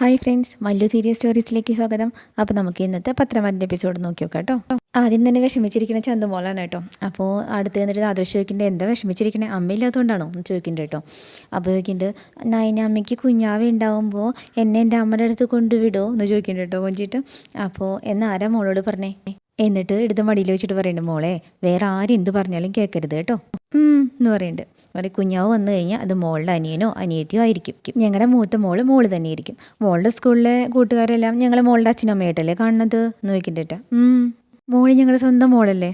Hi friends Mallu serious സ്റ്റോറീസിലേക്ക് സ്വാഗതം. അപ്പോൾ നമുക്ക് ഇന്നത്തെ പത്രമാരന്റെ എപ്പിസോഡ് നോക്കി നോക്കാം കേട്ടോ. ആദ്യം തന്നെ വിഷമിച്ചിരിക്കുന്ന ചന്തുമോളാണ് കേട്ടോ. അപ്പോൾ അടുത്ത് നിന്നിട്ട് ആദർശ് ചോദിക്കേണ്ടത് എന്താ വിഷമിച്ചിരിക്കണേ? അമ്മയില്ലാത്തതുകൊണ്ടാണോ എന്ന് ചോദിക്കുന്നുണ്ട് കേട്ടോ. അപ്പോൾ ചോദിക്കുന്നുണ്ട് നയന അമ്മയ്ക്ക് കുഞ്ഞാവ ഉണ്ടാവുമ്പോൾ എന്നെ എന്റെ അമ്മയുടെ അടുത്ത് കൊണ്ടുവിടുമോ എന്ന് ചോദിക്കുന്നുണ്ട് കേട്ടോ കൊഞ്ചിട്ട്. അപ്പോൾ എന്നാരാ മോളോട് പറഞ്ഞേ? എന്നിട്ട് എടുത്ത് മടിയിൽ വെച്ചിട്ട് പറയുന്നുണ്ട് മോളെ വേറെ ആരും എന്ത് പറഞ്ഞാലും കേൾക്കരുത് കേട്ടോ. എന്ന് പറയുന്നുണ്ട്. പറയും കുഞ്ഞാവ് വന്നു കഴിഞ്ഞാൽ അത് മോളുടെ അനിയനോ അനിയത്തിയോ ആയിരിക്കും. ഞങ്ങളുടെ മൂത്ത മോൾ മോൾ തന്നെ ആയിരിക്കും മോളുടെ സ്കൂളിലെ കൂട്ടുകാരെല്ലാം ഞങ്ങളെ മോളുടെ അച്ഛനും അമ്മയായിട്ടല്ലേ കാണുന്നത് എന്ന് മോൾ ഞങ്ങളുടെ സ്വന്തം മോളല്ലേ?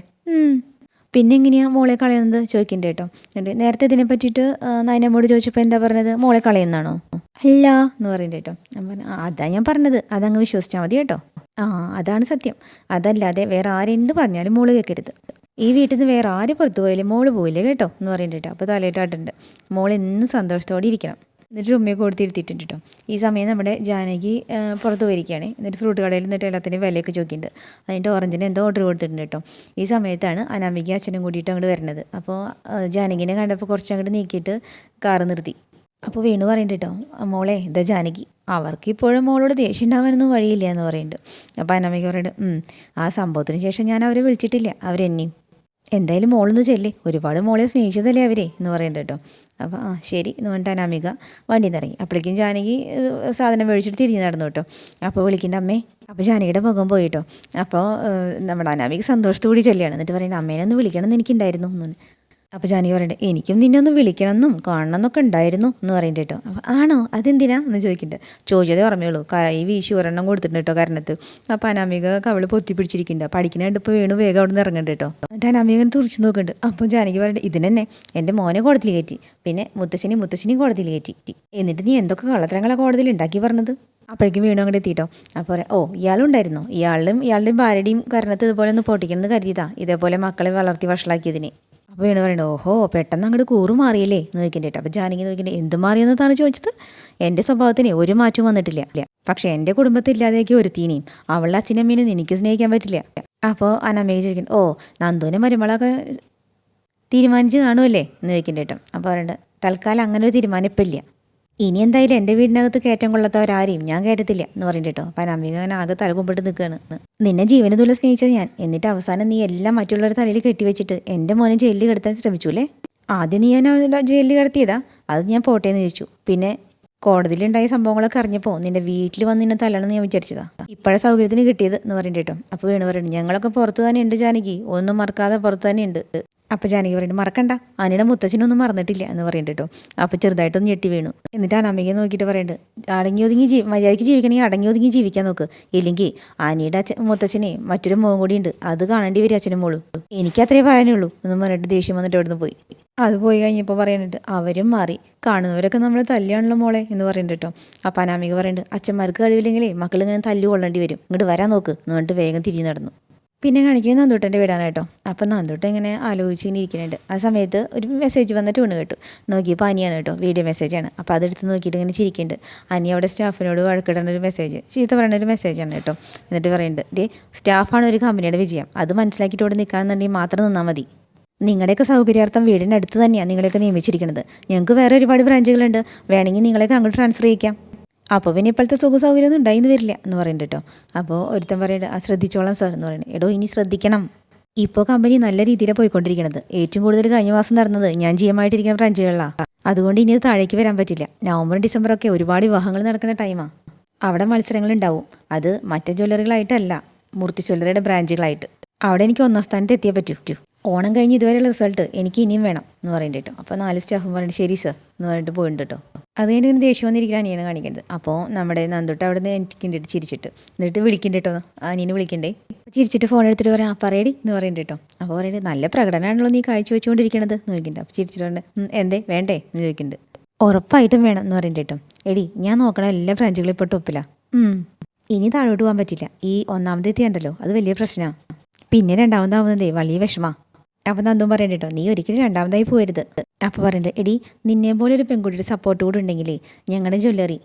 പിന്നെ എങ്ങനെയാ മോളെ കളയുന്നത്? ചോദിക്കണ്ടേ കേട്ടോ എന്നിട്ട് നേരത്തെ ഇതിനെ പറ്റിയിട്ട് നയനമ്മോട് ചോദിച്ചപ്പോൾ എന്താ പറഞ്ഞത്? മോളെ കളയുന്നതാണോ? അല്ല എന്ന് പറയണ്ടേ കേട്ടോ പറഞ്ഞു അതാ ഞാൻ പറഞ്ഞത്. അതങ്ങ് വിശ്വസിച്ചാൽ മതി കേട്ടോ ആ അതാണ് സത്യം. അതല്ലാതെ വേറെ ആരെന്ത് പറഞ്ഞാലും മോൾ കേൾക്കരുത് ഈ വീട്ടിൽ നിന്ന് വേറെ ആര് പുറത്തു പോയാലും മോൾ പോയില്ലേ കേട്ടോ എന്ന് പറയുന്നുണ്ട് അപ്പോൾ തലയിട്ടാട്ടുണ്ട് മോൾ എന്നും സന്തോഷത്തോടെ ഇരിക്കണം. എന്നിട്ട് ഉമ്മയൊക്കെ കൊടുത്തിരുത്തിയിട്ടുണ്ട് കേട്ടോ ഈ സമയം നമ്മുടെ ജാനകി പുറത്ത് പോയിരിക്കുകയാണ്. എന്നിട്ട് ഫ്രൂട്ട് കടയിൽ നിന്നിട്ട് എല്ലാത്തിന്റെയും വിലയൊക്കെ ചോദിക്കുന്നുണ്ട്. അതിന്റെ ഓറഞ്ചിന് എന്തോ ഓർഡർ കൊടുത്തിട്ടുണ്ട് കേട്ടോ ഈ സമയത്താണ് അനാമിക അച്ഛനും കൂടിയിട്ട് അങ്ങോട്ട് വരുന്നത്. അപ്പോൾ ജാനകിനെ കണ്ടപ്പോൾ കുറച്ച് അങ്ങോട്ട് നീക്കിയിട്ട് കാറ് നിർത്തി. അപ്പോൾ വീണു പറയുന്നുണ്ട് കേട്ടോ മോളെ ഇതാ ജാനകി. അവർക്ക് ഇപ്പോഴും മോളോട് ദേഷ്യം ഉണ്ടാവാനൊന്നും വഴിയില്ല എന്ന് പറയുന്നുണ്ട് അപ്പോൾ അനാമിക പറയുന്നുണ്ട് "ഉം, ആ സംഭവത്തിന് ശേഷം ഞാൻ അവരെ വിളിച്ചിട്ടില്ല. അവരെന്നെയും എന്തായാലും മോളെന്ന് ചെല്ലേ. ഒരുപാട് മോളെ സ്നേഹിച്ചതല്ലേ അവരെ എന്ന് പറയുന്നുണ്ട് കേട്ടോ. അപ്പോൾ ആ ശരി എന്ന് പറഞ്ഞിട്ട് അനാമിക വണ്ടിയിൽ നിന്ന് ഇറങ്ങി. അപ്പോഴേക്കും ജാനകി സാധനം മേടിച്ചിട്ട് തിരിഞ്ഞ് നടന്നു കേട്ടോ. അപ്പോൾ വിളിക്കേണ്ട അമ്മേ അപ്പോൾ ജാനകിയുടെ മുഖം പോയിട്ടോ അപ്പോൾ നമ്മുടെ അനാമിക സന്തോഷത്തോടെ ചെല്ലുകയാണ്. എന്നിട്ട് പറയുന്നത് അമ്മേനെ ഒന്ന് വിളിക്കണം എന്ന് എനിക്കുണ്ടായിരുന്നു പറഞ്ഞു. അപ്പോൾ ജാനി പറയട്ടെ എനിക്കും നിന്നെ ഒന്ന് വിളിക്കണമെന്നും കാണണമെന്നൊക്കെ ഉണ്ടായിരുന്നു എന്ന് പറയുന്നുണ്ട് കേട്ടോ. അപ്പോൾ ആണോ? അതെന്തിനാ? എന്ന് ചോദിക്കുന്നുണ്ട് ചോദിച്ചതേ ഓർമ്മയുള്ളൂ കൈ വീശി ഒരെണ്ണം കൊടുത്തിട്ടുണ്ട് കേട്ടോ കാരണത്ത് അപ്പോൾ അനാമിക കവൾ പൊത്തി പിടിച്ചിരിക്കുന്നുണ്ട് പഠിക്കണായിട്ട് ഇപ്പോൾ വീണ് വേഗം അവിടെ നിന്ന് ഇറങ്ങണ്ട കേട്ടോ. എന്നിട്ട് അനാമിക തുറിച്ച് നോക്കുന്നുണ്ട് അപ്പോൾ ജാനകി പറയുന്നുണ്ട് ഇതിനെന്നെ എന്റെ മോനെ കോടതിയിൽ കയറ്റി. പിന്നെ മുത്തശ്ശനി മുത്തശ്ശനി കോടതിയിൽ കയറ്റി. എന്നിട്ട് നീ എന്തൊക്കെ കള്ളത്തരങ്ങളെ കോടതിയിൽ ഉണ്ടാക്കി പറഞ്ഞത്? അപ്പോഴേക്കും വീണു അങ്ങോട്ട് എത്തിയിട്ടോ അപ്പോൾ ഓ ഇയാളുണ്ടായിരുന്നു ഇയാളും ഇയാളുടെയും ഭാര്യയുടെയും കരണത്ത് ഇതുപോലെ ഒന്ന് പൊട്ടിക്കണമെന്ന് കരുതിയതാ. ഇതേപോലെ മക്കളെ വളർത്തി വഷളാക്കിയതിന്. അപ്പോൾ വീണ് പറയുന്നത് ഓഹോ പെട്ടെന്ന് അങ്ങോട്ട് കൂറ് മാറിയല്ലേ? എന്ന് ചോദിക്കണ്ടേട്ടോ അപ്പോൾ ജാനകി നോക്കിയിട്ട് എന്ത് മാറിയെന്നതാണ് ചോദിച്ചത്? എന്റെ സ്വഭാവത്തിന് ഒരു മാറ്റവും വന്നിട്ടില്ല. അല്ല പക്ഷേ എന്റെ കുടുംബത്തിൽ ഇല്ലാതെയൊക്കെ ഒരുത്തീനെയും അവളുടെ അച്ഛനമ്മേനും എനിക്ക് സ്നേഹിക്കാൻ പറ്റില്ല. അപ്പോൾ അനമ്മയ്ക്ക് ചോദിക്കുന്നു ഓ നന്ദുവിനെ മരുമളൊക്കെ തീരുമാനിച്ച് കാണുമല്ലേ എന്ന് ചോദിക്കണ്ടേട്ടോ അപ്പോൾ പറയണ്ട തൽക്കാലം അങ്ങനെ ഒരു തീരുമാനം ഇപ്പം ഇല്ല. ഇനി എന്തായാലും എന്റെ വീടിനകത്ത് കയറ്റം കൊള്ളാത്തവരാരെയും ഞാൻ കയറ്റത്തില്ല എന്ന് പറഞ്ഞിട്ട് അപ്പം അനാമിക അങ്ങനെ ആകെ തലകുമ്പിട്ട് നിൽക്കുകയാണ് നിന്നെ ജീവന തുല സ്നേഹിച്ചത് ഞാൻ. എന്നിട്ട് അവസാനം നീ എല്ലാം മറ്റുള്ളവരുടെ തലയിൽ കെട്ടിവെച്ചിട്ട് എന്റെ മോനെ ജയിലിൽ കിടത്താൻ ശ്രമിച്ചു അല്ലേ ആദ്യം നീ ഞാൻ ജയിലിൽ കിടത്തിയതാ. അത് ഞാൻ പോട്ടേന്ന് ചോദിച്ചു പിന്നെ കോടതിയിലുണ്ടായ സംഭവങ്ങളൊക്കെ അറിഞ്ഞപ്പോൾ നിന്റെ വീട്ടിൽ വന്ന് നിന്നെ തല്ലണമെന്ന് ഞാൻ വിചാരിച്ചതാ. ഇപ്പോഴെ സൗകര്യത്തിന് കിട്ടിയത് എന്ന് പറയുന്നുണ്ട് കേട്ടോ അപ്പോൾ വീണ് പറയുന്നത് ഞങ്ങളൊക്കെ പുറത്ത് തന്നെ ഉണ്ട് ജാനകി. ഒന്നും മറക്കാതെ പുറത്ത് തന്നെ ഉണ്ട്. അപ്പോൾ ജാനകി പറയുന്നത് മറക്കണ്ട. അനിയുടെ മുത്തച്ഛനൊന്നും മറന്നിട്ടില്ല. എന്ന് പറയുന്നുണ്ട് കേട്ടോ അപ്പോൾ ചെറുതായിട്ടൊന്ന് ഞെട്ടി വീണു. എന്നിട്ട് അനമ്മയെ നോക്കിയിട്ട് പറയുന്നുണ്ട് അടങ്ങി ഒതുങ്ങി ജീ മര്യാദയ്ക്ക് ജീവിക്കണമെങ്കിൽ അടങ്ങി ഒതുങ്ങി ജീവിക്കാൻ നോക്ക്. ഇല്ലെങ്കിൽ അനിയുടെ അച്ഛൻ മുത്തച്ഛനെ മറ്റൊരു മോൻ കൂടി ഉണ്ട്. അത് കാണേണ്ടി വരും അച്ഛനും മോളും. എനിക്ക് അത്രേ പറയാനുള്ളൂ. എന്ന് പറഞ്ഞിട്ട് ദേഷ്യം വന്നിട്ട് അവിടുന്ന് പോയി. അത് പോയി കഴിഞ്ഞപ്പോൾ പറയുന്നുണ്ട് അവരും മാറി. കാണുന്നവരൊക്കെ നമ്മൾ തല്ലിയാണല്ലോ മോളെ എന്ന് പറയുന്നുണ്ട് കേട്ടോ. അപ്പം അനാമിക പറയുന്നുണ്ട് അച്ഛന്മാർക്ക് കഴിവില്ലെങ്കിലേ മക്കൾ ഇങ്ങനെ തല്ലു കൊള്ളേണ്ടി വരും. ഇങ്ങോട്ട് വരാൻ നോക്ക് എന്ന് പറഞ്ഞിട്ട് വേഗം തിരിഞ്ഞു നടന്നു. പിന്നെ കാണിക്കുന്നത് നന്ദൂട്ടന്റെ വീടാണ് കേട്ടോ. അപ്പം നന്ദൂട്ടൻ ഇങ്ങനെ ആലോചിച്ച് ഇങ്ങനെ ഇരിക്കുന്നുണ്ട് ആ സമയത്ത് ഒരു മെസ്സേജ് വന്നിട്ട് വീണ് കേട്ടു. നോക്കിയപ്പോൾ അനിയാണ് കേട്ടോ വീഡിയോ മെസ്സേജാണ് അപ്പോൾ അതെടുത്ത് നോക്കിയിട്ട് ഇങ്ങനെ ചിരിക്കുന്നുണ്ട് അനി അവിടെ സ്റ്റാഫിനോട് വഴക്കിടേണ്ട ഒരു മെസ്സേജ് ചീത്ത പറയുന്ന ഒരു മെസ്സേജാണ് കേട്ടോ. എന്നിട്ട് പറയുന്നുണ്ട് ദേ സ്റ്റാഫാണ് ഒരു കമ്പനിയുടെ വിജയം. അത് മനസ്സിലാക്കിയിട്ട് ഇവിടെ നിൽക്കാമെന്നുണ്ടെങ്കിൽ മാത്രം നിന്നാൽ മതി. നിങ്ങളുടെയൊക്കെ സൗകര്യാർത്ഥം വീടിന്റെ അടുത്ത് തന്നെയാണ് നിങ്ങളെയൊക്കെ നിയമിച്ചിരിക്കുന്നത് ഞങ്ങൾക്ക് വേറെ ഒരുപാട് ബ്രാഞ്ചുകളുണ്ട്. വേണമെങ്കിൽ നിങ്ങളെയൊക്കെ അങ്ങോട്ട് ട്രാൻസ്ഫർ ചെയ്യിക്കാം. അപ്പോൾ പിന്നെ ഇപ്പോഴത്തെ സുഖ സൗകര്യമൊന്നും ഉണ്ടായിന്ന് വരില്ല എന്ന് പറയുന്നുണ്ട് കേട്ടോ. അപ്പോൾ ഒരുത്തൻ പറയുന്നത് ആ ശ്രദ്ധിച്ചോളാം സാർ എന്ന് പറയുന്നത് എടോ ഇനി ശ്രദ്ധിക്കണം. ഇപ്പോൾ കമ്പനി നല്ല രീതിയിലാണ് പോയിക്കൊണ്ടിരിക്കുന്നത് ഏറ്റവും കൂടുതൽ കഴിഞ്ഞ മാസം നടന്നത് ഞാൻ ജിയമായിട്ടിരിക്കുന്ന ബ്രാഞ്ചുകളിലാണ് അതുകൊണ്ട് ഇനി അത് താഴേക്ക് വരാൻ പറ്റില്ല. നവംബർ ഡിസംബർ ഒക്കെ ഒരുപാട് വിവാഹങ്ങൾ നടക്കുന്ന ടൈമാണ് അവിടെ മത്സരങ്ങൾ ഉണ്ടാവും അത് മറ്റേ ജ്വല്ലറികളായിട്ടല്ല മൂർത്തി ജ്വല്ലറിയുടെ ബ്രാഞ്ചുകളായിട്ട് അവിടെ എനിക്ക് ഒന്നാം സ്ഥാനത്ത് എത്തിയേ പറ്റൂ. ഓണം കഴിഞ്ഞ് ഇതുവരെയുള്ള റിസൾട്ട് എനിക്ക് ഇനിയും വേണം എന്ന് പറയേണ്ടി കേട്ടോ അപ്പോൾ നാല് സ്റ്റാഫും പറഞ്ഞിട്ട് ശരി സർ എന്ന് പറഞ്ഞിട്ട് പോയിട്ടുണ്ട് കേട്ടോ അത് കഴിഞ്ഞ് ഇങ്ങനെ ദേഷ്യം വന്നിരിക്കാൻ അനിയനെ കാണിക്കേണ്ടത് അപ്പോൾ നമ്മുടെ നന്ദോട്ട് അവിടെ നിന്ന് എനിക്ക് കണ്ടിട്ട് ചിരിച്ചിട്ട്. എന്നിട്ട് വിളിക്കണ്ട കേട്ടോ അനിയനെ വിളിക്കണ്ടേ? ചിരിച്ചിട്ട് ഫോൺ എടുത്തിട്ട് പറയാം ആ പറയടി എന്ന് പറയുന്നുണ്ട് കേട്ടോ അപ്പോൾ പറയുന്നത് നല്ല പ്രകടനമാണല്ലോ നീ കാഴ്ച വെച്ചുകൊണ്ടിരിക്കണത് എന്ന് അപ്പോൾ ചിരിച്ചിട്ട് എന്തേ വേണ്ടേ എന്ന് ചോദിക്കുന്നുണ്ട് ഉറപ്പായിട്ടും വേണം എന്ന് പറയുന്നുണ്ട് കേട്ടോ എടി ഞാൻ നോക്കണ എല്ലാ ബ്രാഞ്ചുകളും ഇപ്പോൾ ടോപ്പിലാ ഇനി താഴോട്ട് പോകാൻ പറ്റില്ല. ഈ ഒന്നാമത്തെ എത്തിയുണ്ടല്ലോ അത് വലിയ പ്രശ്നമാണ് പിന്നെ രണ്ടാമതാവുന്നതേ വലിയ വിഷമാ. അപ്പം നന്ദും പറയണ്ട കേട്ടോ നീ ഒരിക്കലും രണ്ടാമതായി പോരുത്. അപ്പോൾ പറയണ്ട എടി നിന്നെ പോലെ ഒരു പെൺകുട്ടിയുടെ സപ്പോർട്ട് കൂടെ ഉണ്ടെങ്കിലേ ഞങ്ങളുടെ ജ്വല്ലറി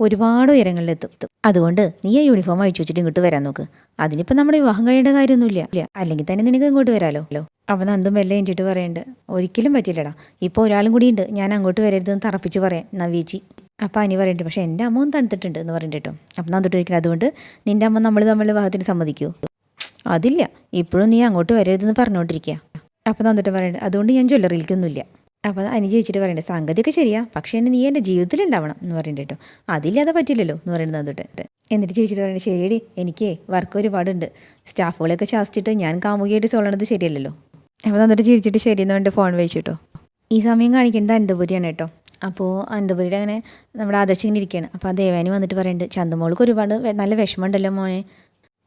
ഒരുപാട് ഉയരങ്ങളിലെത്തും. അതുകൊണ്ട് നീ ആ യൂണിഫോം അഴിച്ചു വെച്ചിട്ട് ഇങ്ങോട്ട് വരാൻ നോക്ക്. അതിനിപ്പോൾ നമ്മുടെ വിവാഹം കഴിയേണ്ട കാര്യമൊന്നുമില്ല. അല്ലെങ്കിൽ തന്നെ നിനക്ക് ഇങ്ങോട്ട് വരാലോ? അപ്പം നന്ദും മെല്ലെ എഞ്ചിട്ട് പറയണ്ട് ഒരിക്കലും പറ്റില്ലടാ ഇപ്പോൾ ഒരാളും കൂടിയുണ്ട് ഞാൻ അങ്ങോട്ട് വരരുതെന്ന് തറപ്പിച്ച് പറയാം. നവീച്ചി അപ്പോൾ അനി പറയുന്നുണ്ട് പക്ഷേ എന്റെ അമ്മ ഒന്ന് തണുത്തിട്ടുണ്ട് എന്ന് പറയുന്നുണ്ട് കേട്ടോ. അപ്പം നന്ദിട്ട് ചോദിക്കുന്നത് അതുകൊണ്ട് നിന്റെ അമ്മ നമ്മൾ തമ്മിൽ വിവാഹത്തിന് സമ്മതിക്കൂ? അതില്ല. ഇപ്പോഴും നീ അങ്ങോട്ട് വരരുതെന്ന് പറഞ്ഞുകൊണ്ടിരിക്കുക അപ്പോൾ തന്നിട്ട് പറയുന്നത് അതുകൊണ്ട് ഞാൻ ജ്വല്ലറിയിലേക്കൊന്നുമില്ല. അപ്പോൾ അനി ചേച്ചിട്ട് പറയണ്ടേ സംഗതിയൊക്കെ ശരിയാ പക്ഷേ എന്നെ നീ എന്റെ ജീവിതത്തിൽ ഉണ്ടാവണം എന്ന് പറയുന്നുണ്ട് കേട്ടോ അതില്ലാതെ പറ്റില്ലല്ലോ എന്ന് പറയുന്നത് നന്ദിട്ട് എന്നിട്ട് ചേച്ചിട്ട് പറയുന്നത് ശരിയടി എനിക്കേ വർക്ക് ഒരുപാടുണ്ട്. സ്റ്റാഫുകളെയൊക്കെ ശാസിച്ചിട്ട് ഞാൻ കാമുകിയായിട്ട് സോളണത് ശരിയല്ലല്ലോ. അപ്പോൾ നന്നിട്ട് ചിരിച്ചിട്ട് ശരിയെന്ന് വേണ്ടി ഫോൺ വെച്ചിട്ടോ. ഈ സമയം കാണിക്കേണ്ടത് അനന്തപുരിയാണ് കേട്ടോ. അപ്പോൾ അനന്തപുരിയുടെ അങ്ങനെ നമ്മുടെ ആദർശം ഇങ്ങനെ ഇരിക്കുകയാണ് അപ്പോൾ ആ ദേവാനി വന്നിട്ട് പറയുന്നുണ്ട് ചന്ദമോൾക്ക് ഒരുപാട് നല്ല വിഷമമുണ്ടല്ലോ മോനെ.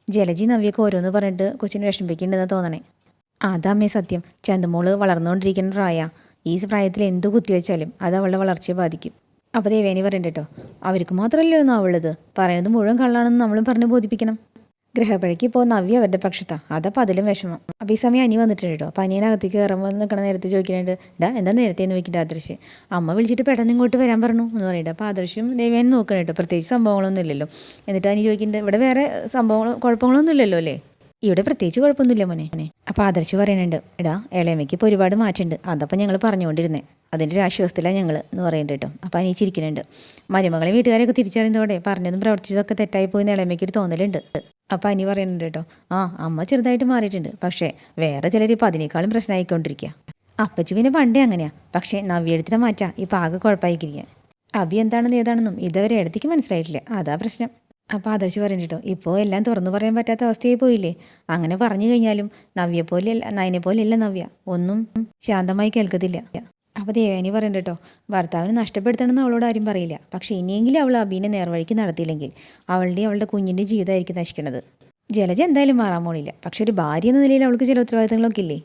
ജലജി നവ്യൊക്കെ ഓരോന്ന് പറഞ്ഞിട്ട് കൊച്ചിനെ വിഷമിപ്പിക്കേണ്ടതെന്ന് തോന്നണേ. അതമ്മേ സത്യം. ചന്തുമോൾ വളർന്നുകൊണ്ടിരിക്കുന്ന പ്രായ. ഈ പ്രായത്തിൽ എന്ത് കുത്തിവെച്ചാലും അത് അവളുടെ വളർച്ചയെ ബാധിക്കും. അപ്പോൾ ദേവേനി പറയണ്ട കേട്ടോ. അവർക്ക് മാത്രമല്ലേ ഒന്നും അവളുള്ളത് പറയുന്നത് മുഴുവൻ കള്ളാണെന്ന് നമ്മളും പറഞ്ഞ് ബോധിപ്പിക്കണം. ഗ്രഹപ്പഴയ്ക്ക് ഇപ്പോൾ നവ്യ അവരുടെ പക്ഷത്താ. അതപ്പോൾ അതിലും വിഷമം. അപ്പോൾ ഈ സമയം അനി വന്നിട്ടുണ്ട് കേട്ടോ. അപ്പോൾ അനിയനകത്തേക്ക് കയറുമ്പോൾ നിൽക്കണ നേരത്തെ ചോദിക്കുന്നുണ്ട് ഡാ എന്താ നേരത്തെ എന്ന് നോക്കിയിട്ട് ആദർശ്? അമ്മ വിളിച്ചിട്ട് പെട്ടെന്ന് ഇങ്ങോട്ട് വരാൻ പറഞ്ഞു എന്ന് പറയുന്നുണ്ട്. അപ്പോൾ ആദർശം ദേവേനെ നോക്കണം കേട്ടോ. പ്രത്യേകിച്ച് സംഭവങ്ങളൊന്നും ഇല്ലല്ലോ. എന്നിട്ട് അനി ചോദിക്കുന്നുണ്ട് ഇവിടെ വേറെ സംഭവങ്ങളോ കുഴപ്പങ്ങളൊന്നും ഇല്ലല്ലോ അല്ലേ? ഇവിടെ പ്രത്യേകിച്ച് കുഴപ്പമൊന്നുമില്ല മോനെ. അപ്പൊ ആദർശ് പറയുന്നുണ്ട് എടാ ഇളയമ്മയ്ക്ക് ഇപ്പോൾ ഒരുപാട് മാറ്റമുണ്ട്. അതപ്പോൾ ഞങ്ങൾ പറഞ്ഞുകൊണ്ടിരുന്നേ. അതിന്റെ ഒരു ആശ്വാസത്തിലാണ് ഞങ്ങൾ എന്ന് പറയുന്നുണ്ട് കേട്ടോ. അപ്പോൾ അനി ചിരിക്കുന്നുണ്ട്. മരുമകളെ വീട്ടുകാരെയൊക്കെ തിരിച്ചറിയുന്നതോടെ പറഞ്ഞതും പ്രവർത്തിച്ചതൊക്കെ തെറ്റായി പോയി എന്ന് ഇളയമ്മയ്ക്ക് ഒരു തോന്നലുണ്ട്. അപ്പോൾ അനി പറയുന്നുണ്ട് കേട്ടോ ആ അമ്മ ചെറുതായിട്ട് മാറിയിട്ടുണ്ട്. പക്ഷേ വേറെ ചിലർ ഇപ്പോൾ അതിനേക്കാളും പ്രശ്നമായിക്കൊണ്ടിരിക്കുക അപ്പച്ചി പിന്നെ പണ്ടേ അങ്ങനെയാ. പക്ഷേ നവ്യെടുത്തിനെ മാറ്റാ. ഇപ്പോൾ ആകെ കുഴപ്പമായിരിക്കുക അബി എന്താണെന്ന് ഏതാണെന്നും ഇതുവരെ ഇടത്തേക്ക് മനസ്സിലായിട്ടില്ല. അതാ പ്രശ്നം. അപ്പോൾ ആദർശ് പറഞ്ഞിട്ടോ ഇപ്പോൾ എല്ലാം തുറന്നു പറയാൻ പറ്റാത്ത അവസ്ഥയായി പോയില്ലേ? അങ്ങനെ പറഞ്ഞു കഴിഞ്ഞാലും നവ്യ പോലെ നയനെ പോലെയല്ല നവ്യ. ഒന്നും ശാന്തമായി കേൾക്കത്തില്ല. അപ്പോൾ ദേവാനി പറയുന്നുണ്ട് കേട്ടോ ഭർത്താവിനെ നഷ്ടപ്പെടുത്തണമെന്ന് അവളോട് ആരും പറയില്ല. പക്ഷേ ഇനിയെങ്കിലും അവൾ അബീനെ നേർവഴിക്ക് നടത്തിയില്ലെങ്കിൽ അവളുടെ അവളുടെ കുഞ്ഞിന്റെ ജീവിതമായിരിക്കും നശിക്കുന്നത് ജലജ എന്തായാലും മാറാൻ പോണില്ല. പക്ഷെ ഒരു ഭാര്യ എന്ന നിലയിൽ അവൾക്ക് ചില ഉത്തരവാദിത്തങ്ങളൊക്കെ ഇല്ലേ?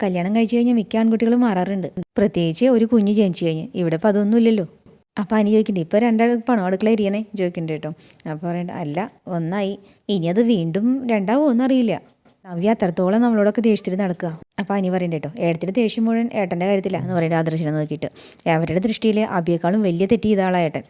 കല്യാണം കഴിച്ചു കഴിഞ്ഞാൽ മിക്ക ആൺകുട്ടികളും മാറാറുണ്ട്. പ്രത്യേകിച്ച് ഒരു കുഞ്ഞ് ജനിച്ചു കഴിഞ്ഞ്. ഇവിടെ ഇപ്പം അതൊന്നും ഇല്ലല്ലോ. അപ്പോൾ അനി ചോദിക്കണ്ടേ ഇപ്പോൾ രണ്ടാൾ പണം അടുക്കള എരിയണേ? ചോദിക്കണ്ടേ കേട്ടോ. അപ്പോൾ പറയണ്ട അല്ല ഒന്നായി. ഇനി അത് വീണ്ടും രണ്ടാവോ എന്നറിയില്ല. നവ്യ അത്രത്തോളം നമ്മളോടൊക്കെ ദേഷ്യത്തിൽ നടക്കുക അപ്പോൾ അനി പറയണ്ട കേട്ടോ ഏട്ടത്തിന്റെ ദേഷ്യം മുഴുവൻ ഏട്ടന്റെ കാര്യത്തില്ല എന്ന് പറയുന്നത് ആദർശനെ നോക്കിയിട്ട്. അവരുടെ ദൃഷ്ടിയിൽ അബിയേക്കാളും വലിയ തെറ്റി ആളാ ഏട്ടൻ.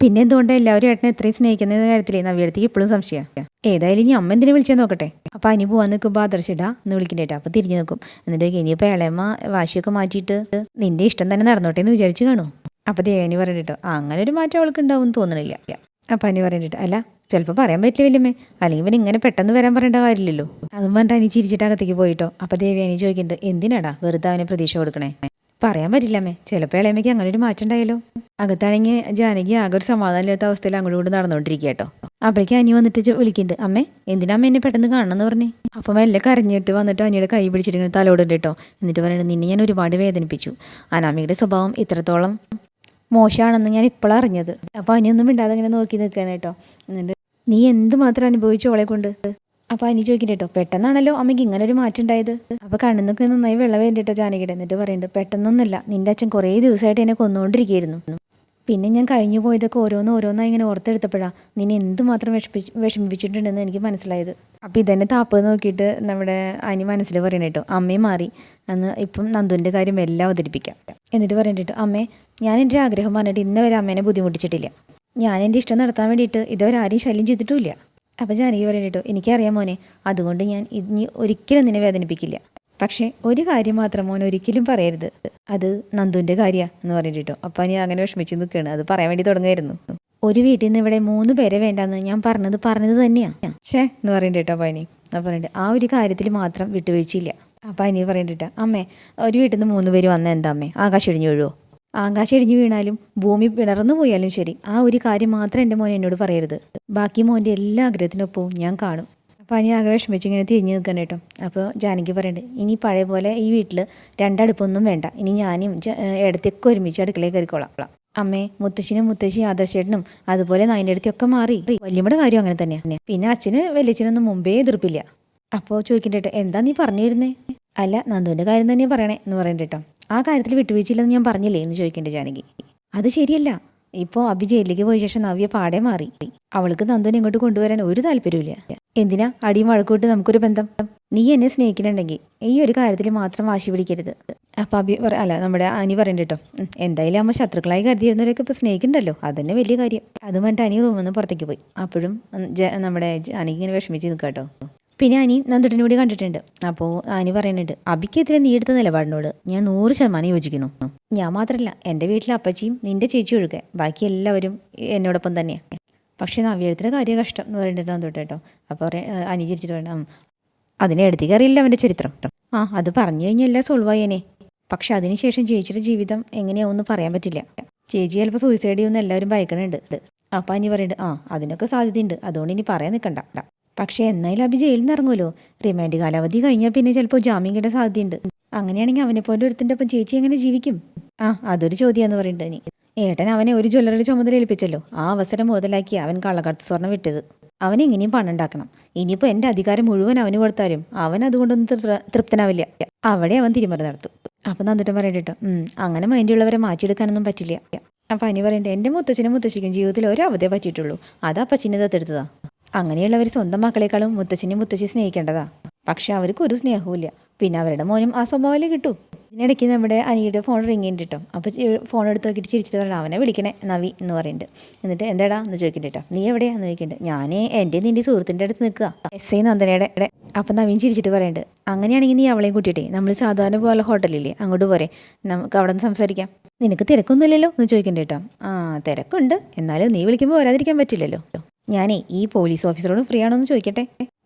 പിന്നെ എന്തുകൊണ്ട് എല്ലാവരും ഏട്ടനെ എത്രയും സ്നേഹിക്കുന്ന കാര്യത്തിലേ നവ്യടുത്തേക്ക് ഇപ്പോഴും സംശയം? ഏതായാലും ഇനി അമ്മ എന്തിനു വിളിച്ചാൽ നോക്കട്ടെ. അപ്പം അനി പോവാൻ നിൽക്കുമ്പോൾ ആദർശിടാ എന്ന് വിളിക്കണ്ടേട്ടോ അപ്പോൾ തിരിഞ്ഞു നിൽക്കും എന്നിട്ട് ഇനിയിപ്പോൾ ഇളയമ്മ വാശിയൊക്കെ മാറ്റിയിട്ട് നിന്റെ ഇഷ്ടം തന്നെ നടന്നോട്ടെ എന്ന് വിചാരിച്ച് കാണൂ അപ്പോൾ ദേവനി പറഞ്ഞിട്ടോ അങ്ങനെ ഒരു മാറ്റം അവൾക്ക് ഉണ്ടാവും എന്ന് തോന്നണില്ല. അപ്പം അനി പറഞ്ഞിട്ട് അല്ല ചിലപ്പോൾ പറയാൻ പറ്റില്ല വല്യമ്മേ. അല്ലെങ്കിൽ ഇവൻ ഇങ്ങനെ പെട്ടെന്ന് വരാൻ പറയേണ്ട കാര്യമില്ലല്ലോ. അതും പറഞ്ഞിട്ട് അനി ചിരിച്ചിട്ട് അകത്തേക്ക് പോയിട്ടോ. അപ്പം ദേവി അനി ചോദിക്കുന്നുണ്ട് എന്തിനാടാ വെറുതെ അവനെ പ്രതീക്ഷ കൊടുക്കണേ? പറയാൻ പറ്റില്ലമ്മേ ചിലപ്പോൾ ഇളയമ്മയ്ക്ക് അങ്ങനെ ഒരു മാറ്റം ഉണ്ടായല്ലോ. അകത്താണെങ്കിൽ ജാനകി ആകെ ഒരു സമാധാനമില്ലാത്ത അവസ്ഥയിൽ അങ്ങോട്ട് ഇങ്ങോട്ട് നടന്നുകൊണ്ടിരിക്കുക കേട്ടോ. അപ്പോഴേക്കും അനി വന്നിട്ട് വിളിക്കുന്നുണ്ട് അമ്മേ എന്തിനാ അമ്മ എന്നെ പെട്ടെന്ന് കാണണമെന്ന് പറഞ്ഞേ? അപ്പം മെല്ലെ കരഞ്ഞിട്ട് വന്നിട്ട് അനിയുടെ കൈ പിടിച്ചിട്ട് തലോടുണ്ട് കേട്ടോ. എന്നിട്ട് പറയുന്നത് നിന്നെ ഞാൻ ഒരുപാട് വേദനിപ്പിച്ചു. അനാമിയുടെ സ്വഭാവം ഇത്രത്തോളം മോശമാണെന്ന് ഞാൻ ഇപ്പോഴാണ് അറിഞ്ഞത്. അപ്പോൾ അനിയൊന്നും മിണ്ടാതെ അങ്ങനെ നോക്കി നിൽക്കാൻ കേട്ടോ. എന്നിട്ട് നീ എന്തുമാത്രം അനുഭവിച്ചു അവളെ കൊണ്ട്? അപ്പോൾ അനി ചോദിക്കട്ടെ കേട്ടോ പെട്ടെന്നാണല്ലോ അമ്മയ്ക്ക് ഇങ്ങനെ ഒരു മാറ്റം ഉണ്ടായത്? അപ്പോൾ കണ്ണുന്നൊക്കെ നന്നായി വെള്ളം വേണ്ടിട്ടോ ജാനകിയുടെ എന്നിട്ട് പറയുന്നുണ്ട് പെട്ടെന്നൊന്നുമല്ല നിന്റെ അച്ഛൻ കുറേ ദിവസമായിട്ട് എന്നെ കൊന്നുകൊണ്ടിരിക്കുകയായിരുന്നു പിന്നെ ഞാൻ കഴിഞ്ഞു പോയതൊക്കെ ഓരോന്ന് ഓരോന്നായി ഇങ്ങനെ ഓർത്തെടുത്തപ്പോഴാണ് നിന്നെ എന്തുമാത്രം വിഷമിപ്പിച്ച് വിഷമിപ്പിച്ചിട്ടുണ്ടെന്ന് എനിക്ക് മനസ്സിലായത്. അപ്പോൾ ഇതന്നെ താപ്പ് നോക്കിയിട്ട് നമ്മുടെ അനി മനസ്സിൽ പറയണേട്ടോ അമ്മയും മാറി അന്ന് ഇപ്പം നന്ദുവിന്റെ കാര്യം എല്ലാം അവതരിപ്പിക്കാം. എന്നിട്ട് പറഞ്ഞിട്ട് അമ്മേ ഞാൻ എന്റെ ആഗ്രഹം പറഞ്ഞിട്ട് ഇന്ന് വരെ അമ്മേനെ ബുദ്ധിമുട്ടിച്ചിട്ടില്ല. ഞാൻ എന്റെ ഇഷ്ടം നടത്താൻ വേണ്ടിയിട്ട് ഇതുവരെ ആരെയും ശല്യം ചെയ്തിട്ടുമില്ല. അപ്പോൾ ജാനകി പറയണ്ട കേട്ടോ എനിക്കറിയാം മോനെ അതുകൊണ്ട് ഞാൻ ഇനി ഒരിക്കലും നിന്നെ വേദനിപ്പിക്കില്ല. പക്ഷേ ഒരു കാര്യം മാത്രം മോൻ ഒരിക്കലും പറയരുത്. അത് നന്ദുവിന്റെ കാര്യമാണ് എന്ന് പറഞ്ഞിട്ടോ അപ്പം ഞാൻ അങ്ങനെ വിഷമിച്ച് നിൽക്കുകയാണ് അത് പറയാൻ വേണ്ടി തുടങ്ങുമായിരുന്നു ഒരു വീട്ടിൽ നിന്ന് ഇവിടെ മൂന്ന് പേരെ വേണ്ടെന്ന് ഞാൻ പറഞ്ഞത് പറഞ്ഞത് തന്നെയാണ് ഛേ എന്ന് പറഞ്ഞിട്ടോ കേട്ടോ അപ്പം ഇനി അപ്പം ആ ഒരു കാര്യത്തിൽ മാത്രം വിട്ടുവീഴ്ചയില്ല. അപ്പം അനി പറയണ്ടിട്ട. അമ്മേ ഒരു വീട്ടിൽ നിന്ന് മൂന്ന് പേര് വന്ന എന്താ അമ്മേ? ആകാശം ഇടിഞ്ഞു വീഴുവോ? ആകാശം ഇടിഞ്ഞു വീണാലും ഭൂമി പിണർന്നു പോയാലും ശരി. ആ ഒരു കാര്യം മാത്രം എന്റെ മോൻ എന്നോട് പറയരുത്. ബാക്കി മോന്റെ എല്ലാ ആഗ്രഹത്തിനൊപ്പവും ഞാൻ കാണും. അപ്പോൾ അനി ആകെ വിഷമിച്ച് ഇങ്ങനെ തിരിഞ്ഞ് നിൽക്കണം കേട്ടോ. അപ്പോൾ ജാനകി പറയുന്നുണ്ട് ഇനി പഴയ പോലെ ഈ വീട്ടിൽ രണ്ടടുപ്പൊന്നും വേണ്ട. ഇനി ഞാനും ഇടത്തേക്ക് ഒരുമിച്ച് അടുക്കളയിൽ കയറിക്കോളാം. അമ്മേ മുത്തശ്ശിനും മുത്തശ്ശി ആദർശേട്ടനും അതുപോലെ നായന്റെ അടുത്തൊക്കെ മാറി. വല്യമ്മയുടെ കാര്യം അങ്ങനെ തന്നെയാണ് പിന്നെ അച്ഛന് വലിയച്ഛനൊന്നും മുമ്പേ എതിർപ്പില്ല. അപ്പോൾ ചോദിക്കണ്ടേട്ടോ എന്താ നീ പറഞ്ഞു വരുന്നേ അല്ല നന്ദുവിന്റെ കാര്യം തന്നെ പറയണേ എന്ന് പറയണ്ട ആ കാര്യത്തിൽ വിട്ടുവീഴ്ചയില്ലെന്ന് ഞാൻ പറഞ്ഞില്ലേ എന്ന് ചോദിക്കണ്ട ജാനകി? അത് ശരിയല്ല. ഇപ്പോൾ അഭി ജയിലിലേക്ക് പോയ ശേഷം നവ്യ പാടെ മാറി. അവൾക്ക് നന്ദുവിനെ ഇങ്ങോട്ട് കൊണ്ടുവരാൻ ഒരു താല്പര്യമില്ല എന്തിനാ അടിയും വഴക്കൂട്ട് നമുക്കൊരു ബന്ധം? നീ എന്നെ സ്നേഹിക്കുന്നുണ്ടെങ്കിൽ ഈ ഒരു കാര്യത്തിൽ മാത്രം വാശി പിടിക്കരുത്. അപ്പം അഭി പറ അല്ല നമ്മുടെ അനി പറയണ്ട എന്തായാലും അമ്മ ശത്രുക്കളായി കരുതിയിരുന്നവരൊക്കെ ഇപ്പോൾ സ്നേഹിക്കണ്ടല്ലോ. അതന്നെ വലിയ കാര്യം. അതും എന്റെ അനി റൂമിൽ നിന്ന് പുറത്തേക്ക് പോയി. അപ്പോഴും നമ്മുടെ അനിക്ക് ഇങ്ങനെ വിഷമിച്ച് നിൽക്കാട്ടോ കേട്ടോ പിന്നെ അനി നന്ദുട്ടനെ കൂടി കണ്ടിട്ടുണ്ട്. അപ്പോൾ അനി പറയുന്നുണ്ട് അബിക്കെതിരെ നീ എടുത്ത നിലപാടിനോട് ഞാൻ നൂറ് ശതമാനം യോജിക്കുന്നു. ഞാൻ മാത്രമല്ല എന്റെ വീട്ടിലെ അപ്പച്ചിയും നിന്റെ ചേച്ചി ഒഴുകെ ബാക്കി എല്ലാവരും എന്നോടൊപ്പം തന്നെയാണ് പക്ഷേ നവ്യഴത്തിന്റെ കാര്യം കഷ്ടം എന്ന് പറയുന്നത് നന്ദുട്ട കേട്ടോ. അപ്പോൾ അനുചരിച്ചിട്ട് അനി ചിരിച്ചിട്ട് വേണം അതിനെ എടുത്തേക്ക് അറിയില്ല അവന്റെ ചരിത്രം. ആ അത് പറഞ്ഞു കഴിഞ്ഞാൽ എല്ലാം സോൾവ് പക്ഷെ അതിനുശേഷം ചേച്ചിയുടെ ജീവിതം എങ്ങനെയാവുമെന്ന് പറയാൻ പറ്റില്ല. ചേച്ചി ചിലപ്പോൾ സൂയിസൈഡ് ചെയ്യുമെന്ന് എല്ലാവരും ഭയക്കണുണ്ട്. അപ്പം അനി പറയുന്നുണ്ട് ആ അതിനൊക്കെ സാധ്യതയുണ്ട്. അതുകൊണ്ട് ഇനി പറയാൻ നിൽക്കണ്ട. പക്ഷേ എന്നാലും അഭി ജയിലിൽ നിന്ന് ഇറങ്ങുമല്ലോ. റിമാൻഡ് കാലാവധി കഴിഞ്ഞാൽ പിന്നെ ചിലപ്പോൾ ജാമ്യം കിട്ടാൻ സാധ്യതയുണ്ട്. അങ്ങനെയാണെങ്കിൽ അവനെ പോലെ ഒരുത്തിന്റെ ഒപ്പം ചേച്ചി എങ്ങനെ ജീവിക്കും? ആ അതൊരു ചോദ്യമാണെന്ന് പറയുന്നുണ്ട് എനിക്ക് ഏട്ടൻ അവനെ ഒരു ജ്വല്ലറി ചുമതല ഏൽപ്പിച്ചല്ലോ. ആ അവസരം മുതലാക്കി അവൻ കള്ളക്കടത്ത് സ്വർണം വിട്ടത്. അവൻ എങ്ങനെയും പണം ഉണ്ടാക്കണം. ഇനിയിപ്പോൾ എന്റെ അധികാരം മുഴുവൻ അവന് കൊടുത്താലും അവൻ അതുകൊണ്ടൊന്നും തൃപ്ത- തൃപ്തനാവില്ല. അവിടെ അവൻ തിരിമറി നടത്തും. അപ്പം നന്നിട്ടും പറയണ്ടോ അങ്ങനെ മൈൻഡുള്ളവരെ മാറ്റിയെടുക്കാനൊന്നും പറ്റില്ല. അപ്പം അനി പറയണ്ടേ എന്റെ മുത്തച്ഛനും മുത്തശ്ശിക്കും ജീവിതത്തിൽ ഒരു പറ്റിയിട്ടുള്ളൂ. അതാ പച്ചിനെ ദത്തെടുത്തതാ അങ്ങനെയുള്ളവർ സ്വന്തം മക്കളെക്കാളും മുത്തച്ഛനെയും മുത്തശ്ശി സ്നേഹിക്കേണ്ടതാ. പക്ഷെ അവർക്ക് ഒരു സ്നേഹവുമില്ല. പിന്നെ അവരുടെ മോനും ആ സ്വഭാവമല്ലേ കിട്ടൂ. ഇതിനിടയ്ക്ക് നമ്മുടെ അനിയുടെ ഫോൺ റിങ് ചെയ്തിട്ടോ അപ്പോൾ ഫോൺ എടുത്ത് നോക്കിയിട്ട് ചിരിച്ചിട്ട് പറയണം അവനെ വിളിക്കണേ നവി എന്ന് പറയുന്നുണ്ട് എന്നിട്ട് എന്താടാ? എന്ന് ചോദിക്കണ്ട കേട്ടോ നീ എവിടെയാന്ന് ചോദിക്കുന്നുണ്ട് ഞാൻ എന്റെ നിന്റെ സുഹൃത്തിന്റെ അടുത്ത് നിൽക്കുക എസ് ഐ നന്ദനയുടെ അപ്പം നവീൻ ചിരിച്ചിട്ട് പറയുന്നുണ്ട് അങ്ങനെയാണെങ്കിൽ നീ അവളെയും കൂട്ടിയിട്ടേ. നമ്മൾ സാധാരണ പോലെ ഹോട്ടലില്ലേ? അങ്ങോട്ട് പോരെ. നമുക്ക് അവിടെ നിന്ന് സംസാരിക്കാം. നിനക്ക് തിരക്കൊന്നുമില്ലല്ലോ? എന്ന് ചോദിക്കണ്ട കേട്ടോ ആ തിരക്കുണ്ട്. എന്നാലും നീ വിളിക്കുമ്പോൾ വരാതിരിക്കാൻ പറ്റില്ലല്ലോ. ഞാനേ ഈ പോലീസ് ഓഫീസറോട് ഫ്രീ ആണോ എന്ന് ചോദിക്കട്ടെ?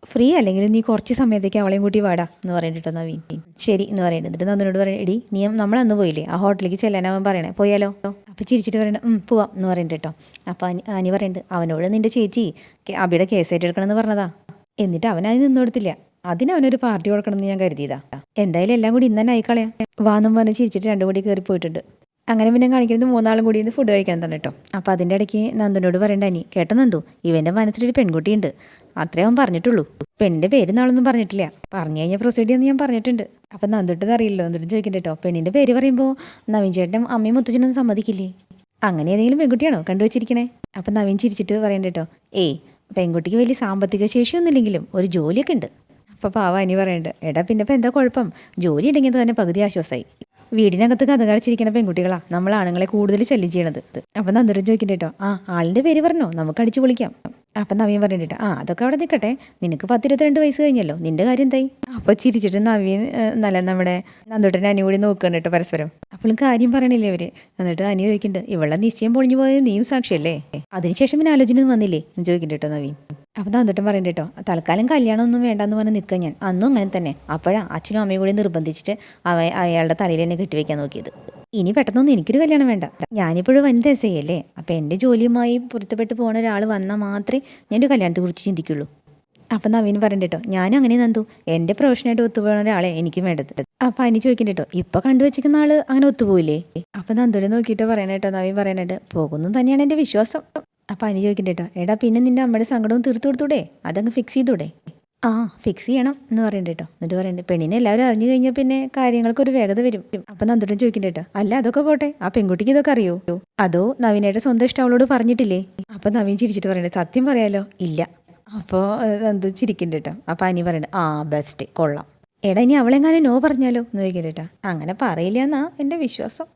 ഫ്രീ അല്ലെങ്കിലും നീ കുറച്ച് സമയത്തേക്ക് അവളെയും കൂട്ടി വാടാ എന്ന് പറഞ്ഞിട്ടോ നവീൻ? ശരി എന്ന് പറയുന്നത് എന്നിട്ട് നന്ദനോട് പറയും എടി നീ നമ്മൾ അന്ന് പോയില്ലേ? ആ ഹോട്ടലിലേക്ക് ചെല്ലാനവൻ അവൻ പറയണേ. പോയാലോ? അപ്പോൾ ചിരിച്ചിട്ട് പറയണം "ഉം, പോവാം എന്ന് പറയുന്നുണ്ട് കേട്ടോ അപ്പോൾ അനി പറയുന്നുണ്ട് അവനോട് നിന്റെ ചേച്ചി അബിയുടെ കേസ് ഏറ്റെടുക്കണമെന്ന് പറഞ്ഞതാ. എന്നിട്ട് കൊടുത്തില്ല അതിന് അവനൊരു പാർട്ടി കൊടുക്കണമെന്ന് ഞാൻ കരുതിയതാ. എന്തായാലും എല്ലാം കൂടി ഇന്ന് ആയിക്കളയാം. വാന്നും പറഞ്ഞ് ചിരിച്ചിട്ട് രണ്ടും കൂടി കയറി പോയിട്ടുണ്ട്. അങ്ങനെ പിന്നെ കാണിക്കുന്നത് മൂന്നാളും കൂടി ഇന്ന് ഫുഡ് കഴിക്കാൻ തന്നെ കേട്ടോ അപ്പോൾ അതിന്റെ ഇടയ്ക്ക് നന്ദനോട് പറയണ്ട അനി കേട്ടോ ഇവന്റെ മനസ്സിലൊരു പെൺകുട്ടിയുണ്ട് അത്രേ അവൻ പറഞ്ഞിട്ടുള്ളൂ. പെണ്ണിന്റെ പേര് നാളൊന്നും പറഞ്ഞിട്ടില്ല. പറഞ്ഞു കഴിഞ്ഞാൽ പ്രൊസീഡ് ഞാൻ പറഞ്ഞിട്ടുണ്ട്. അപ്പം നന്ദുട്ടത് അറിയില്ല. നന്ദുട്ടും ചോദിക്കണ്ട കേട്ടോ പെണ്ണിന്റെ പേര് പറയുമ്പോൾ നവീൻ ചേട്ടനും അമ്മയും മുത്തച്ഛനൊന്നും സമ്മതിക്കില്ലേ? അങ്ങനെ ഏതെങ്കിലും പെൺകുട്ടിയാണോ കണ്ടുവച്ചിരിക്കണേ? അപ്പം നവീൻ ചിരിച്ചിട്ട് പറയണ്ട കേട്ടോ ഏയ് പെൺകുട്ടിക്ക് വലിയ സാമ്പത്തിക ശേഷിയൊന്നുമില്ലെങ്കിലും ഒരു ജോലിയൊക്കെ ഉണ്ട്. അപ്പോൾ പാവ അനി പറയുന്നുണ്ട് എടാ പിന്നെ ഇപ്പം എന്താ കുഴപ്പം? ജോലി ഉണ്ടെങ്കിൽ തന്നെ പകുതി ആശ്വാസമായി വീടിനകത്ത് കഥ കടച്ചിരിക്കുന്ന പെൺകുട്ടികളാ. നമ്മൾ ആണുങ്ങളെ കൂടുതൽ ശല്യം ചെയ്യണത്. അപ്പം നന്ദുരം ചോദിക്കട്ടെ കേട്ടോ. ആ ആളിന്റെ പേര് പറഞ്ഞോ? നമുക്ക് അടിച്ചു പൊളിക്കാം. അപ്പം നവീൻ പറഞ്ഞിട്ട് ആ അതൊക്കെ അവിടെ നിൽക്കട്ടെ നിനക്ക് പത്തിരുപത്തിരണ്ട് വയസ്സ് കഴിഞ്ഞല്ലോ. നിന്റെ കാര്യം എന്തായി? അപ്പോൾ ചിരിച്ചിട്ട് നവീൻ നല്ല നമ്മുടെ നന്ദുട്ടന്റെ അനി കൂടി നോക്കുകയാണ് കേട്ടോ പരസ്പരം. അപ്പോൾ കാര്യം പറയണില്ലേ അവർ? എന്നിട്ട് അനി ചോദിക്കുന്നുണ്ട് ഇവളെ നിശ്ചയം പൊളിഞ്ഞു പോയത് നീയും സാക്ഷിയല്ലേ? അതിനുശേഷം പിന്നെ ആലോചന വന്നില്ലേ? ചോദിക്കുന്നുണ്ട് കേട്ടോ നവീൻ അപ്പം നന്ദുട്ടൻ പറയണ്ട കേട്ടോ തൽക്കാലം കല്യാണമൊന്നും വേണ്ടെന്ന് പറഞ്ഞ് നിൽക്കുക ഞാൻ. അന്നും അങ്ങനെ തന്നെ. അപ്പോഴാണ് അച്ഛനും അമ്മയും കൂടി നിർബന്ധിച്ചിട്ട് അവ അയാളുടെ തലയിൽ തന്നെ കെട്ടിവെക്കാൻ നോക്കിയത്. ഇനി പെട്ടെന്നൊന്നും എനിക്കൊരു കല്യാണം വേണ്ട. ഞാനിപ്പോഴും വനിത എസ് അപ്പം എന്റെ ജോലിയുമായി പൊരുത്തപ്പെട്ട് പോകുന്ന ഒരാൾ വന്നാൽ മാത്രമേ ഞാൻ ഒരു കല്യാണത്തെ കുറിച്ച് ചിന്തിക്കുള്ളൂ. അപ്പം നവീൻ പറയണ്ട കേട്ടോ ഞാനും അങ്ങനെ നന്ദു. എന്റെ പ്രൊഫഷനായിട്ട് ഒത്തുപോകുന്ന ഒരാളെ എനിക്ക് വേണ്ടത്. അപ്പം അനി ചോദിക്കണ്ട കേട്ടോ ഇപ്പം കണ്ടുവച്ചിരിക്കുന്ന ആൾ അങ്ങനെ ഒത്തുപോയില്ലേ? അപ്പം നന്ദുവിനെ നോക്കിയിട്ട് പറയണ കേട്ടോ നവീൻ പറയണേട്ട് പോകുന്നു തന്നെയാണ് എന്റെ വിശ്വാസം. അപ്പം അനി ചോദിക്കണ്ട കേട്ടോ എടാ പിന്നെ നിന്റെ അമ്മയുടെ സങ്കടവും തീർത്തു കൊടുത്തൂടെ? അതങ്ങ് ഫിക്സ് ചെയ്തൂടെ? ആ ഫിക്സ് ചെയ്യണം എന്ന് പറയണ്ട കേട്ടോ എന്നിട്ട് പറയണ്ട പെണ്ണിനെ എല്ലാവരും അറിഞ്ഞു കഴിഞ്ഞാൽ പിന്നെ കാര്യങ്ങൾക്ക് ഒരു വേഗത വരും. അപ്പം നന്ദുട്ടൻ ചോദിക്കണ്ട കേട്ടോ അല്ല അതൊക്കെ പോട്ടെ. ആ പെൺകുട്ടിക്ക് ഇതൊക്കെ അറിയോ? അതോ നവീനയുടെ സ്വന്തം ഇഷ്ടം അവളോട് പറഞ്ഞിട്ടില്ലേ? അപ്പം നവീൻ ചിരിച്ചിട്ട് പറയണ്ടേ സത്യം പറയാലോ? ഇല്ല. അപ്പോൾ നന്ദു ചിരിക്കണ്ട കേട്ടോ അപ്പം അനി പറയണ്ട ആ ബെസ്റ്റ് കൊള്ളാം. എടാ ഇനി അവളെങ്ങാനും നോ പറഞ്ഞാലോ? എന്ന് ചോദിക്കണ്ട കേട്ടോ അങ്ങനെ പറയില്ല എന്നാ എന്റെ വിശ്വാസം.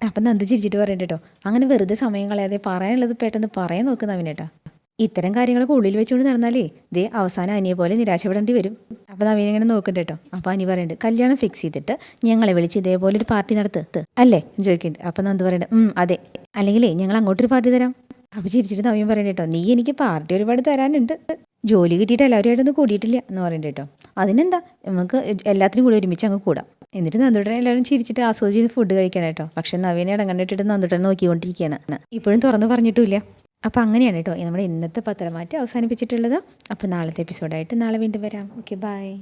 അപ്പം നന്ദു ചിരിച്ചിട്ട് പറയണ്ട കേട്ടോ അങ്ങനെ വെറുതെ സമയം കളയാതെ പറയാനുള്ളത് പെട്ടെന്ന് പറയാൻ നോക്കുന്ന അവനേട്ടാ ഇത്തരം കാര്യങ്ങളൊക്കെ ഉള്ളിൽ വെച്ചുകൊണ്ട് നടന്നാലേ ദേ അവസാനം അനിയെ പോലെ നിരാശപ്പെടേണ്ടി വരും. അപ്പം നവീൻ ഇങ്ങനെ നോക്കണ്ട കേട്ടോ അപ്പം അനി പറയുന്നുണ്ട് കല്യാണം ഫിക്സ് ചെയ്തിട്ട് ഞങ്ങളെ വിളിച്ച് ഇതേപോലെ ഒരു പാർട്ടി നടത്ത്. അല്ലേ? ചോദിക്കുന്നുണ്ട് അപ്പം നന്ദു പറയുന്നുണ്ട് അതെ. അല്ലെങ്കിലേ ഞങ്ങൾ അങ്ങോട്ടൊരു പാർട്ടി തരാം. അപ്പം ചിരിച്ചിട്ട് നവീൻ പറയണ്ട കേട്ടോ നീ എനിക്ക് പാർട്ടി ഒരുപാട് തരാനുണ്ട്. ജോലി കിട്ടിയിട്ട് എല്ലാവരുമായിട്ടൊന്നും കൂടിയിട്ടില്ല. എന്ന് പറയണ്ട കേട്ടോ അതിനെന്താ? നമുക്ക് എല്ലാത്തിനും കൂടി ഒരുമിച്ച് അങ്ങ് കൂടാം. എന്നിട്ട് നന്ദുട്ടൻ എല്ലാവരും ചിരിച്ചിട്ട് ആസ്വദിച്ച് ഫുഡ് കഴിക്കണം കേട്ടോ. പക്ഷെ നവീനെ ഇടങ്ങണ്ടിട്ടിട്ട് നന്ദുട്ടൻ നോക്കിക്കൊണ്ടിരിക്കുകയാണ്. ഇപ്പോഴും തുറന്നു പറഞ്ഞിട്ടില്ല അപ്പോൾ അങ്ങനെയാണ് കേട്ടോ. നമ്മുടെ ഇന്നത്തെ പത്രമാറ്റം അവസാനിപ്പിച്ചിട്ടുള്ളത്. അപ്പോൾ നാളത്തെ എപ്പിസോഡായിട്ട് നാളെ വീണ്ടും വരാം. Okay bye